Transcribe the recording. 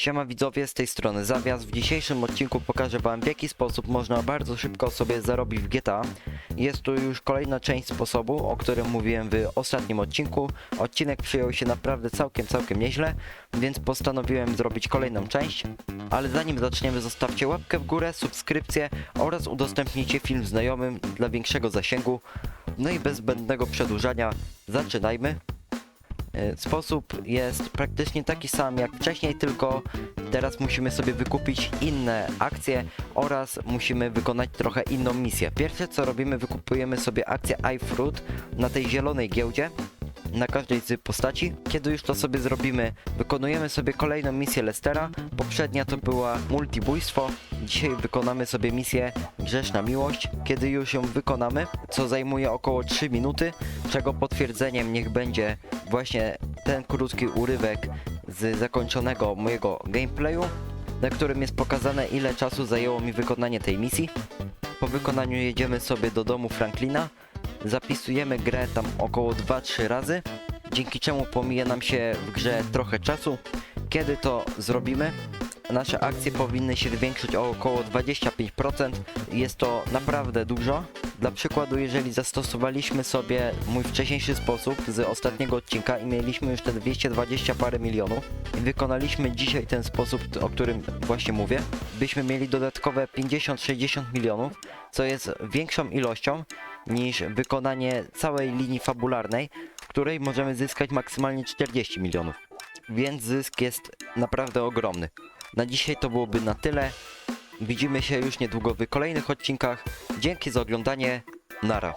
Siema widzowie, z tej strony Zawias. W dzisiejszym odcinku pokażę wam w jaki sposób można bardzo szybko sobie zarobić w GTA. Jest tu już kolejna część sposobu, o którym mówiłem w ostatnim odcinku. Odcinek przyjął się naprawdę całkiem, całkiem nieźle, więc postanowiłem zrobić kolejną część. Ale zanim zaczniemy zostawcie łapkę w górę, subskrypcję oraz udostępnijcie film znajomym dla większego zasięgu. No i bez zbędnego przedłużania zaczynajmy. E, Sposób jest praktycznie taki sam jak wcześniej, tylko teraz musimy sobie wykupić inne akcje oraz musimy wykonać trochę inną misję. Pierwsze co robimy, wykupujemy sobie akcję iFruit na tej zielonej giełdzie na każdej z postaci. Kiedy już to sobie zrobimy, wykonujemy sobie kolejną misję Lestera. Poprzednia to była multibójstwo. Dzisiaj wykonamy sobie misję Grzeszna Miłość. Kiedy już ją wykonamy, co zajmuje około 3 minuty, czego potwierdzeniem niech będzie właśnie ten krótki urywek z zakończonego mojego gameplayu, na którym jest pokazane ile czasu zajęło mi wykonanie tej misji. Po wykonaniu jedziemy sobie do domu Franklina, zapisujemy grę tam około 2-3 razy, dzięki czemu pomija nam się w grze trochę czasu. Kiedy to zrobimy, nasze akcje powinny się zwiększyć o około 25%. Jest to naprawdę dużo. Dla przykładu, jeżeli zastosowaliśmy sobie mój wcześniejszy sposób z ostatniego odcinka i mieliśmy już te 220 parę milionów i wykonaliśmy dzisiaj ten sposób, o którym właśnie mówię, byśmy mieli dodatkowe 50-60 milionów, co jest większą ilością niż wykonanie całej linii fabularnej, w której możemy zyskać maksymalnie 40 milionów. Więc zysk jest naprawdę ogromny. Na dzisiaj to byłoby na tyle. Widzimy się już niedługo w kolejnych odcinkach. Dzięki za oglądanie. Nara.